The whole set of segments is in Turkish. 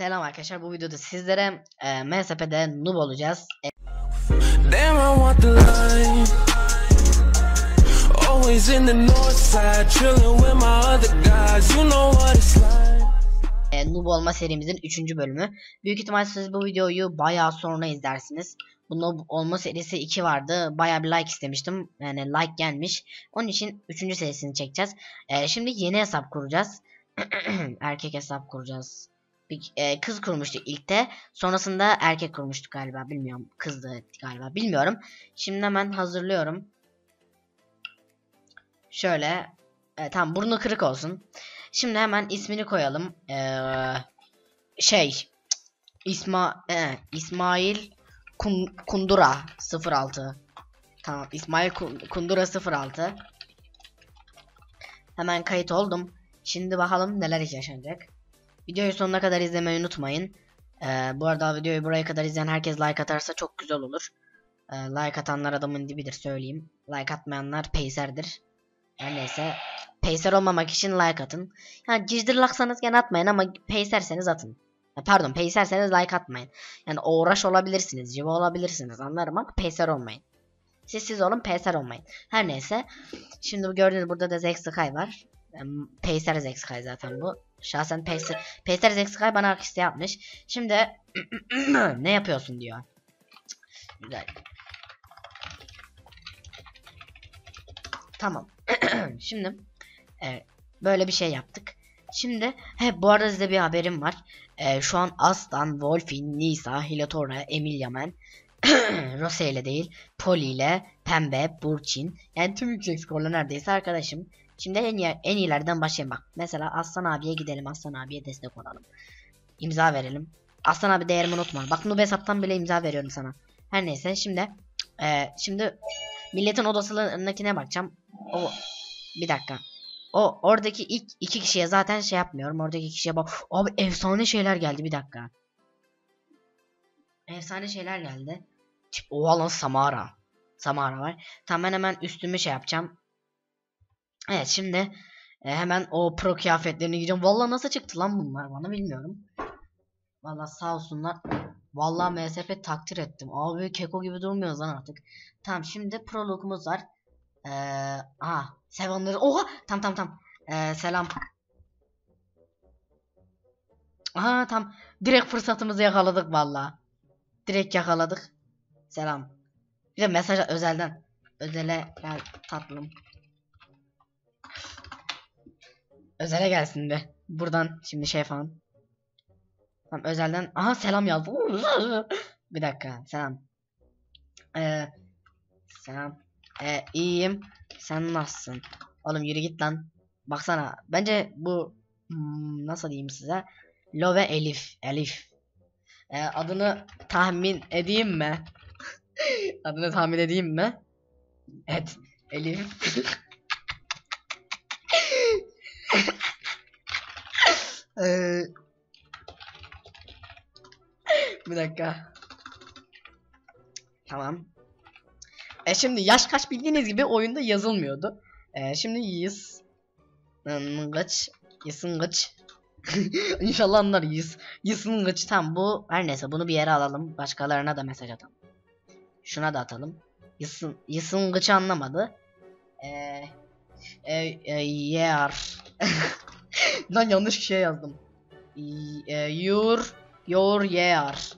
Selam arkadaşlar bu videoda sizlere e, MSP'de noob olacağız. E, e, noob olma serimizin 3. bölümü. Büyük ihtimal siz bu videoyu bayağı sonra izlersiniz. Bu noob olma serisi 2 vardı. Bayağı bir like istemiştim. Yani like gelmiş. Onun için 3. serisini çekeceğiz. E, şimdi yeni hesap kuracağız. Erkek hesap kuracağız. Bir, e, kız kurmuştuk ilkte. Sonrasında erkek kurmuştuk galiba. Bilmiyorum. Kızdı galiba. Bilmiyorum. Şimdi hemen hazırlıyorum. Şöyle. E, tamam burnu kırık olsun. Şimdi hemen ismini koyalım. Ee, şey. İsma e, İsmail Kun, Kundura 06. Tamam İsmail Kun- Kundura 06. Hemen kayıt oldum. Şimdi bakalım neler yaşanacak. Videoyu sonuna kadar izlemeyi unutmayın. Ee, bu arada videoyu buraya kadar izleyen herkes like atarsa çok güzel olur. Ee, like atanlar adamın dibidir söyleyeyim. Like atmayanlar peyserdir. Her neyse. Peyser olmamak için like atın. Yani cicdirlaksanız gene atmayın ama peyserseniz atın. Pardon peyserseniz like atmayın. Yani uğraş olabilirsiniz, civa olabilirsiniz anlarım ama peyser olmayın. Siz siz olun peyser olmayın. Her neyse. Şimdi gördüğünüz burada da Zexsky var. Peyser Zexsky zaten bu. Şahsen Peyser, Peyser Zexsky bana arkiste yapmış. Şimdi ne yapıyorsun diyor. Güzel. Tamam. Şimdi evet, böyle bir şey yaptık. Şimdi he bu arada size bir haberim var. Ee, şu an Aslan, Wolfin, Nisa, Hilatora, Emilyamen, Rose ile değil, Poli ile, Pembe, Burçin. Yani tüm yüksek skorlu neredeyse arkadaşım. Şimdi en, iyi, en iyilerden başlayalım bak. Mesela Aslan abiye gidelim. Aslan abiye destek olalım. İmza verelim. Aslan abi değerimi unutma. Bak Nube hesaptan bile imza veriyorum sana. Her neyse şimdi e, şimdi milletin odasındakine bakacağım. O bir dakika. O oradaki ilk iki kişiye zaten şey yapmıyorum. Oradaki kişiye bak. Abi efsane şeyler geldi bir dakika. Efsane şeyler geldi. Oha lan Samara. Samara var. Tamam ben hemen üstümü şey yapacağım. Evet şimdi e, hemen o pro kıyafetlerini giyeceğim. Vallahi nasıl çıktı lan bunlar bana bilmiyorum. Vallahi sağ olsunlar. Vallahi MSF takdir ettim. Abi keko gibi durmuyoruz lan artık. Tamam şimdi pro var. Ee, aha Seven'ları oha tam tam tam ee, selam aha tam direkt fırsatımızı yakaladık valla direkt yakaladık selam bir de mesaj özelden özele gel tatlım özele gelsin be buradan şimdi şey falan tam özelden aha selam yazdım bir dakika selam ee, selam ee, iyiyim sen nasılsın? Oğlum yürü git lan. Baksana. Bence bu hmm, nasıl diyeyim size? Love Elif. Elif. Ee, adını tahmin edeyim mi? adını tahmin edeyim mi? Evet. Elif. Ee, bir dakika. Tamam. E şimdi yaş kaç bildiğiniz gibi oyunda yazılmıyordu. E şimdi yız Ngıç Yısıngıç İnşallah anlar yız Yısıngıç tam bu her neyse bunu bir yere alalım. Başkalarına da mesaj atalım. Şuna da atalım. Yısın, Yısıngıç'ı anlamadı. Eee e, e, yer. Lan yanlış şey yazdım. Y- e, Your Your yer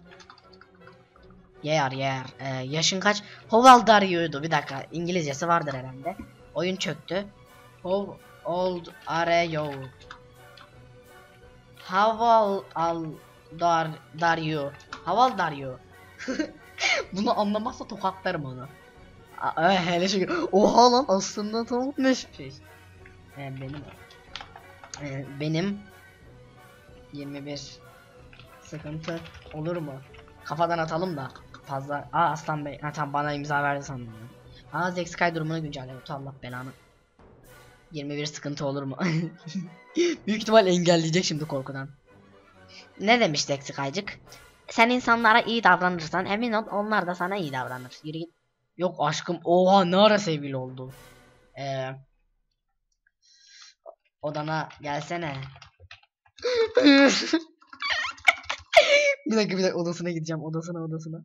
Yer yer. Ee, yaşın kaç? Are you'du? Bir dakika. İngilizcesi vardır herhalde. Oyun çöktü. How old are you? How old are, are you? How old are you? Bunu anlamazsa tokatlarım onu. Aa, e, hele şey. Oha lan aslında tam ne şey. Ee, benim ee, benim 21 sıkıntı olur mu? Kafadan atalım da fazla. Aa Aslan Bey. Ha tamam bana imza verdi sandım. ya. Aa Zex Sky durumunu güncelle. Tut Allah belanı. 21 sıkıntı olur mu? Büyük ihtimal engelleyecek şimdi korkudan. Ne demiş Zex Sky'cık? Sen insanlara iyi davranırsan emin ol onlar da sana iyi davranır. Yürü git. Yok aşkım oha ne ara sevgili oldu. Ee, odana gelsene. bir dakika bir dakika odasına gideceğim odasına odasına.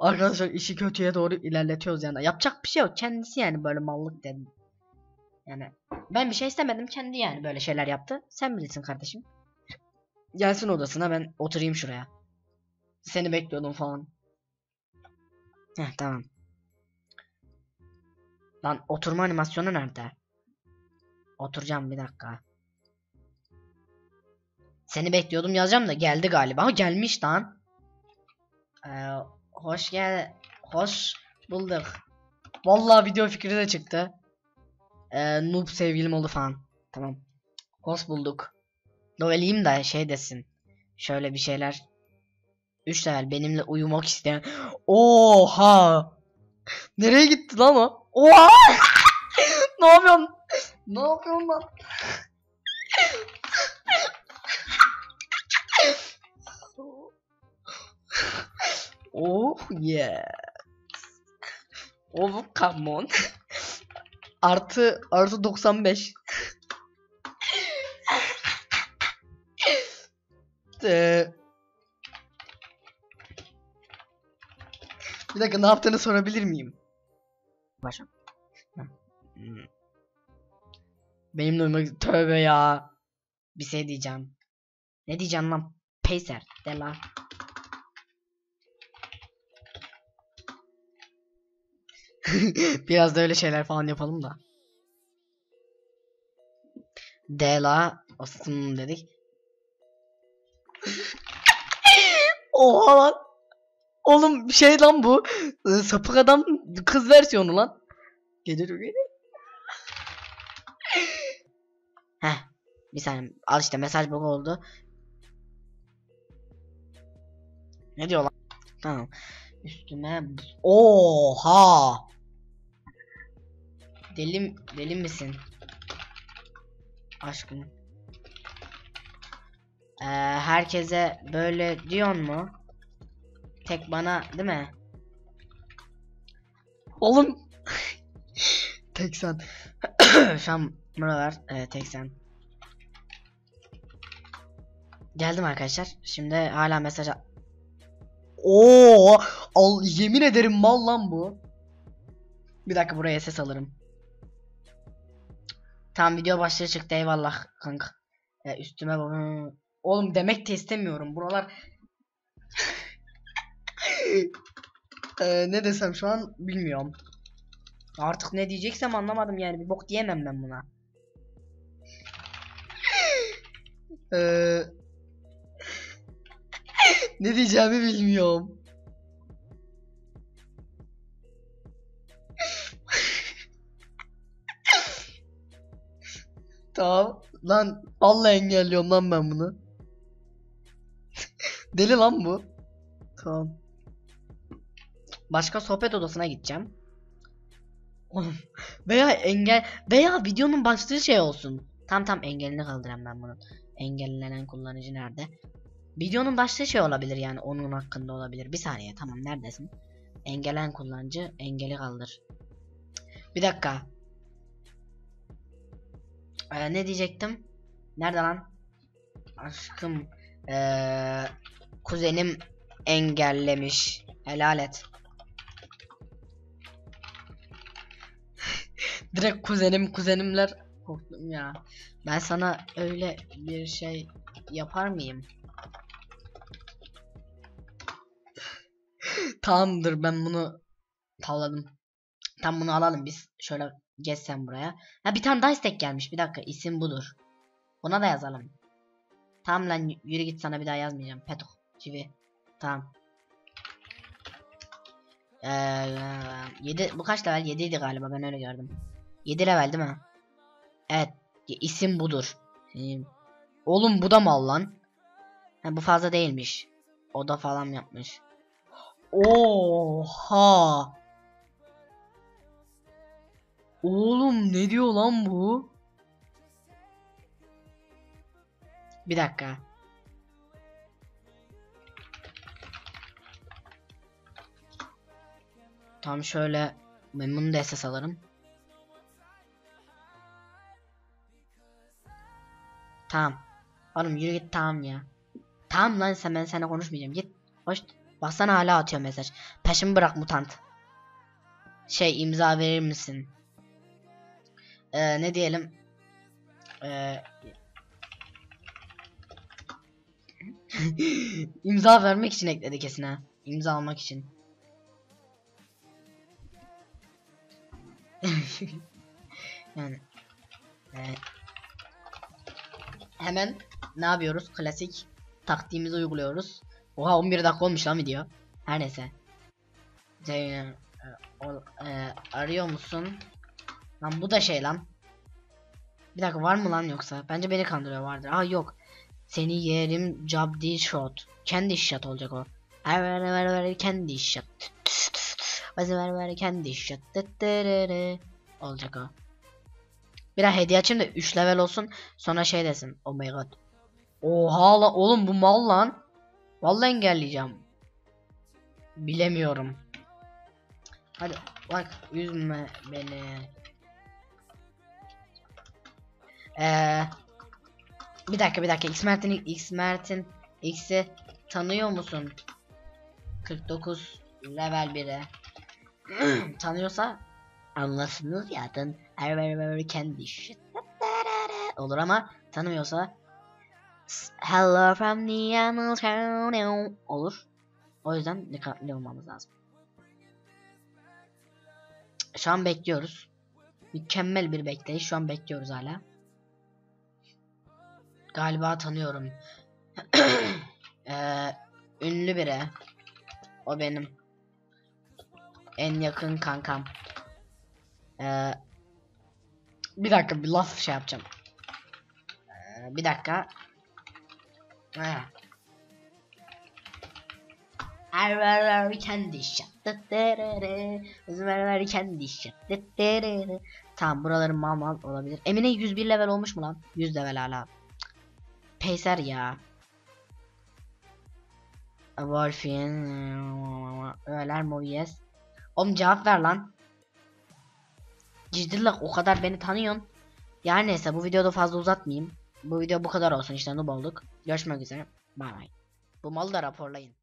Arkadaşlar işi kötüye doğru ilerletiyoruz yani. Yapacak bir şey yok. Kendisi yani böyle mallık dedim. Yani ben bir şey istemedim. Kendi yani böyle şeyler yaptı. Sen bilirsin kardeşim. Gelsin odasına ben oturayım şuraya. Seni bekliyordum falan. Heh tamam. Lan oturma animasyonu nerede? Oturacağım bir dakika. Seni bekliyordum yazacağım da geldi galiba. Ha gelmiş lan. Ee, hoş gel. Hoş bulduk. Vallahi video fikri de çıktı. Ee, noob sevgilim oldu falan. Tamam. Hoş bulduk. Doveliyim da şey desin. Şöyle bir şeyler. 3 level benimle uyumak isteyen. Oha! Nereye gitti lan o? Oha! ne yapıyorsun? Ne yapıyorsun lan? Oh yeah. Oh come on. artı artı 95. Eee Bir dakika ne yaptığını sorabilir miyim? Heh. Hmm. Benimle uyumak tövbe ya. Bir şey diyeceğim. Ne diyeceğim lan? Pacer de la. Biraz da öyle şeyler falan yapalım da. De la asım dedik. Oha lan. Oğlum şey lan bu. e, Sapık adam kız versiyonu lan. Gelir gelir. Heh. Bir saniye. Al işte mesaj bug oldu. Ne diyor lan? Tamam. Üstüme Oha. Deli deli misin? Aşkım. Ee, herkese böyle diyor mu? Tek bana değil mi? Oğlum. tek sen. Şu an buralar e, tek sen. Geldim arkadaşlar. Şimdi hala mesaj Oo, al yemin ederim mal lan bu. Bir dakika buraya ses alırım. Tam video başlığı çıktı eyvallah kanka. E, üstüme bu- Oğlum demek de istemiyorum. Buralar Ee, ne desem şu an bilmiyorum. Artık ne diyeceksem anlamadım yani bir bok diyemem ben buna. Ee, ne diyeceğimi bilmiyorum. Tamam lan vallahi engelliyorum lan ben bunu. Deli lan bu. Tamam. Başka sohbet odasına gideceğim. Veya engel veya videonun başlığı şey olsun. Tam tam engelini kaldıran ben bunun. Engellenen kullanıcı nerede? Videonun başlığı şey olabilir yani onun hakkında olabilir. Bir saniye tamam neredesin? Engelen kullanıcı engeli kaldır. Bir dakika. Ee, ne diyecektim? Nerede lan? Aşkım ee, kuzenim engellemiş. Helal et. Direkt kuzenim kuzenimler korktum ya. Ben sana öyle bir şey yapar mıyım? Tamamdır ben bunu tavladım. Tam bunu alalım biz. Şöyle geçsem buraya. Ha bir tane daha istek gelmiş. Bir dakika isim budur. Buna da yazalım. Tamam lan yürü git sana bir daha yazmayacağım. Petok. Çivi. Tamam. Ee, 7 bu kaç level? 7 idi galiba ben öyle gördüm. 7 level değil mi? Evet. isim budur. Oğlum bu da mal lan. Ha, bu fazla değilmiş. O da falan yapmış. Oha. Oğlum ne diyor lan bu? Bir dakika. Tam şöyle ben bunu da SS alırım. Tamam. Oğlum yürü git tamam ya. Tamam lan sen ben seninle konuşmayacağım. Git. Hoş. Baksana hala atıyor mesaj. Peşimi bırak mutant. Şey imza verir misin? Ee, ne diyelim? Ee, imza vermek için ekledi kesin ha. İmza almak için. yani. Evet. Hemen ne yapıyoruz? Klasik taktiğimizi uyguluyoruz. Oha 11 dakika olmuş lan video. Her neyse. Zeynep e, e, arıyor musun? Lan bu da şey lan. Bir dakika var mı lan yoksa? Bence beni kandırıyor vardır. Aa yok. Seni yerim değil shot. Kendi shot olacak o. Ver ver ver ver kendi shot. Ver ver ver kendi shot. Olacak o. Bir daha hediye açayım da 3 level olsun. Sonra şey desin. Oh my god. Oha lan oğlum bu mal lan. Vallahi engelleyeceğim. Bilemiyorum. Hadi bak üzme beni. Ee, bir dakika bir dakika X Mert'in X Mert'in X'i tanıyor musun? 49 level 1'e. Tanıyorsa anlasınız zaten. Her ver ver kendi shit. Olur ama tanımıyorsa Hello from the animal town olur. O yüzden dikkatli olmamız lazım. Şu an bekliyoruz. Mükemmel bir bekleyiş. Şu an bekliyoruz hala. Galiba tanıyorum. Ee, ünlü biri. O benim. En yakın kankam. Ee, bir dakika bir laf şey yapacağım. Ee, bir dakika. Ver ver kendi ver kendi. Tamam buraların mal mal olabilir. Emine 101 level olmuş mu lan? 100 level hala. Peyser ya. Wolfien Öler Movies Oğlum cevap ver lan. Ciddilik o kadar beni tanıyorsun. Yani neyse bu videoda fazla uzatmayayım. Bu video bu kadar olsun işte noob olduk. Görüşmek üzere. Bay bay. Bu malı da raporlayın